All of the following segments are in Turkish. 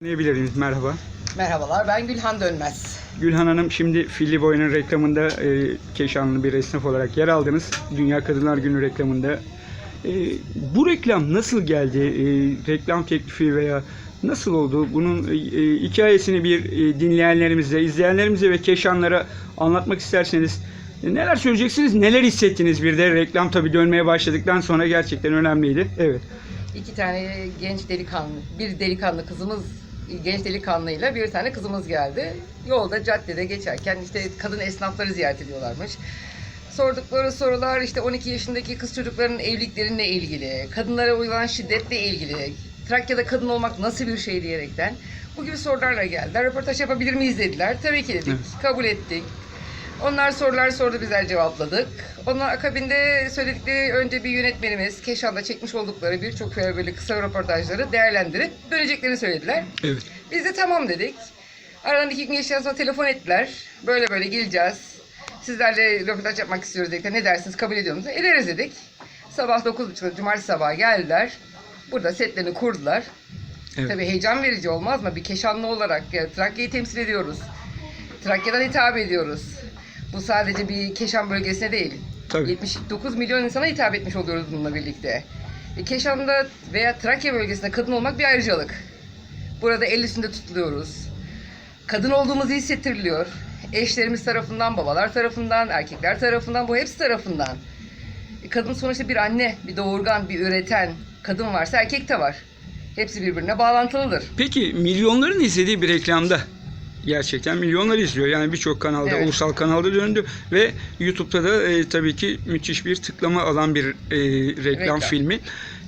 Miyiz? Merhaba. Merhabalar, ben Gülhan Dönmez. Gülhan Hanım şimdi Filli Boy'un reklamında e, Keşanlı bir esnaf olarak yer aldınız. Dünya Kadınlar Günü reklamında. E, bu reklam nasıl geldi? E, reklam teklifi veya nasıl oldu? Bunun e, hikayesini bir e, dinleyenlerimize, izleyenlerimize ve Keşanlara anlatmak isterseniz e, neler söyleyeceksiniz? Neler hissettiniz bir de reklam tabii dönmeye başladıktan sonra gerçekten önemliydi. Evet. İki tane genç delikanlı, bir delikanlı kızımız, genç delikanlıyla bir tane kızımız geldi. Yolda, caddede geçerken işte kadın esnafları ziyaret ediyorlarmış. Sordukları sorular işte 12 yaşındaki kız çocukların evliliklerinle ilgili, kadınlara uygulanan şiddetle ilgili, Trakya'da kadın olmak nasıl bir şey diyerekten bu gibi sorularla geldiler. Röportaj yapabilir miyiz dediler. Tabii ki dedik. Evet. Kabul ettik. Onlar sorular sordu bizler cevapladık. Onun akabinde söyledikleri önce bir yönetmenimiz Keşan'da çekmiş oldukları birçok böyle kısa röportajları değerlendirip döneceklerini söylediler. Evet. Biz de tamam dedik. Aradan iki gün geçtikten sonra telefon ettiler. Böyle böyle geleceğiz. Sizlerle röportaj yapmak istiyoruz dedik. Ne dersiniz kabul ediyor musunuz? Ederiz dedik. Sabah 9.30'da cumartesi sabahı geldiler. Burada setlerini kurdular. Evet. Tabii heyecan verici olmaz mı? Bir Keşanlı olarak ya, Trakya'yı temsil ediyoruz. Trakya'dan hitap ediyoruz. Bu sadece bir Keşan bölgesine değil. Tabii. 79 milyon insana hitap etmiş oluyoruz bununla birlikte. E, Keşan'da veya Trakya bölgesinde kadın olmak bir ayrıcalık. Burada el üstünde tutuluyoruz. Kadın olduğumuzu hissettiriliyor. Eşlerimiz tarafından, babalar tarafından, erkekler tarafından, bu hepsi tarafından. E, Kadın sonuçta bir anne, bir doğurgan, bir üreten. Kadın varsa erkek de var. Hepsi birbirine bağlantılıdır. Peki milyonların izlediği bir reklamda gerçekten milyonlar izliyor. Yani birçok kanalda, Evet. ulusal kanalda döndü ve YouTube'da da e, tabii ki müthiş bir tıklama alan bir e, reklam, Reklam. filmi.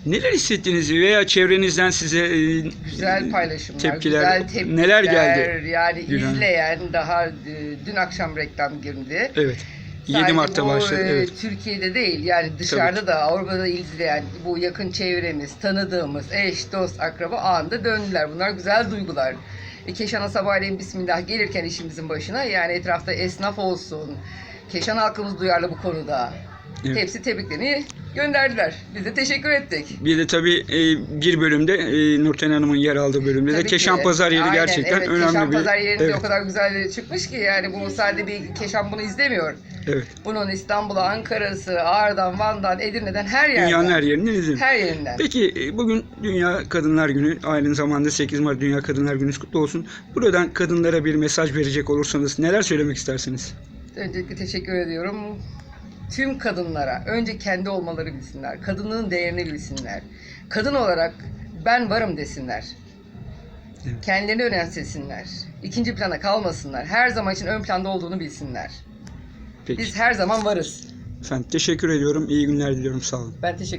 Neler hissettiniz veya çevrenizden size e, Güzel paylaşımlar, tepkiler, güzel tepkiler. neler geldi? Yani Gülen? izleyen daha e, dün akşam reklam girdi. Evet. 7 Sadece Mart'ta bu, başladı. e, Evet. Türkiye'de değil yani dışarıda da Avrupa'da izleyen bu yakın çevremiz, tanıdığımız eş, dost, akraba anında döndüler. Bunlar güzel duygular. Keşan'a sabahleyin bismillah gelirken işimizin başına yani etrafta esnaf olsun. Keşan halkımız duyarlı bu konuda. Evet. Hepsi tebriklerini gönderdiler. Biz de teşekkür ettik. Bir de tabii e, bir bölümde e, Nurten Hanım'ın yer aldığı bölümde de Tabii Keşan ki. Pazar yeri Aynen, gerçekten evet, önemli Keşan bir. Pazar yerinde evet. o kadar güzel çıkmış ki yani bu sadece bir Keşan bunu izlemiyor. evet. Bunun İstanbul'a, Ankara'sı, Ağrı'dan, Van'dan, Edirne'den her yerden. Dünyanın her yerinden izliyor. Her yerinden. Peki e, bugün Dünya Kadınlar Günü, aynı zamanda 8 Mart Dünya Kadınlar Günü kutlu olsun. Buradan kadınlara bir mesaj verecek olursanız neler söylemek istersiniz? Öncelikle teşekkür ediyorum. Tüm kadınlara önce kendi olmaları bilsinler. Kadınlığın değerini bilsinler. Kadın olarak ben varım desinler. Evet. Kendilerini önemsesinler. İkinci plana kalmasınlar. Her zaman için ön planda olduğunu bilsinler. Peki. Biz her zaman varız. Efendim teşekkür ediyorum. İyi günler diliyorum. Sağ olun. Ben teşekkür